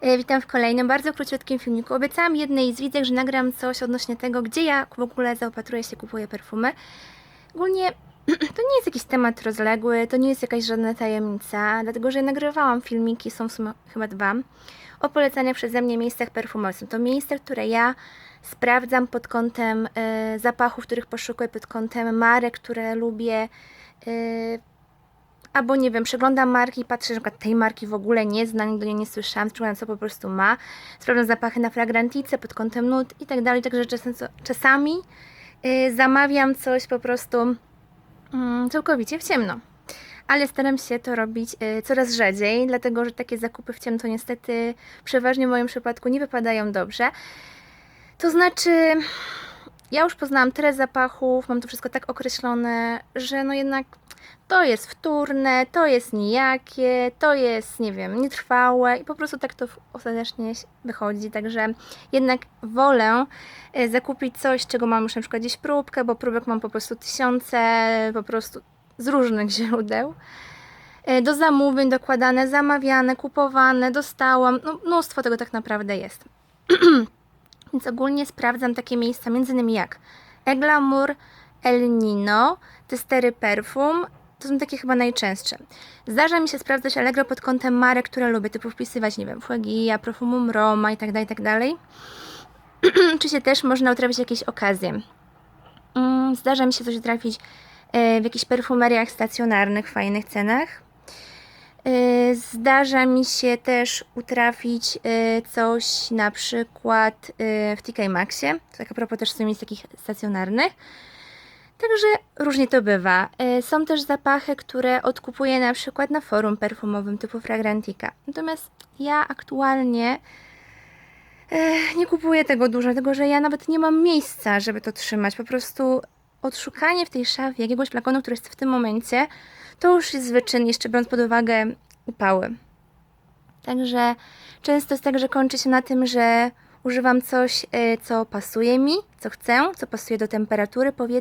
E, Witam w kolejnym bardzo króciutkim filmiku. Obiecałam jednej z widzek, że nagram coś odnośnie tego, gdzie ja w ogóle zaopatruję się, kupuję perfumy. Ogólnie to nie jest jakiś temat rozległy, to nie jest jakaś żadna tajemnica, dlatego że nagrywałam filmiki, są w sumie chyba dwa, o polecaniach przeze mnie miejscach. Są to miejsca, które ja sprawdzam pod kątem e, zapachów, których poszukuję, pod kątem marek, które lubię. E, albo nie wiem, przeglądam marki i patrzę, że tej marki w ogóle nie znam, nigdy niej nie słyszałam, przeglądam co po prostu ma, sprawdzam zapachy na fragrantice pod kątem nut i tak dalej, także czasami y, zamawiam coś po prostu mm, całkowicie w ciemno. Ale staram się to robić y, coraz rzadziej, dlatego że takie zakupy w ciemno niestety przeważnie w moim przypadku nie wypadają dobrze. To znaczy, ja już poznałam tyle zapachów, mam to wszystko tak określone, że no jednak to jest wtórne, to jest nijakie, to jest, nie wiem, nietrwałe i po prostu tak to ostatecznie wychodzi. Także jednak wolę e, zakupić coś, czego mam już na przykład gdzieś próbkę, bo próbek mam po prostu tysiące, po prostu z różnych źródeł. E, Do zamówień dokładane, zamawiane, kupowane, dostałam, no mnóstwo tego tak naprawdę jest. Więc ogólnie sprawdzam takie miejsca, między innymi jak Eglamour, El Nino, Testery Perfum. To są takie chyba najczęstsze. Zdarza mi się sprawdzać Allegro pod kątem marek, które lubię, typu wpisywać, nie wiem, Fuegia, Profumum Roma i tak dalej, i tak. Oczywiście też można utrafić jakieś okazje. Mm, Zdarza mi się coś trafić e, w jakichś perfumeriach stacjonarnych w fajnych cenach. E, Zdarza mi się też utrafić e, coś na przykład w TK Maxie. Tak a propos też są miejsc takich stacjonarnych. Także różnie to bywa. E, Są też zapachy, które odkupuję na przykład na forum perfumowym typu Fragrantica. Natomiast ja aktualnie e, nie kupuję tego dużo, dlatego że ja nawet nie mam miejsca, żeby to trzymać. Po prostu odszukanie w tej szafie jakiegoś flakonu, który jest w tym momencie, to już jest wyczyn, jeszcze biorąc pod uwagę upały. Także często jest tak, że kończy się na tym, że używam coś, e, co pasuje mi, co chcę, co pasuje do temperatury powietrza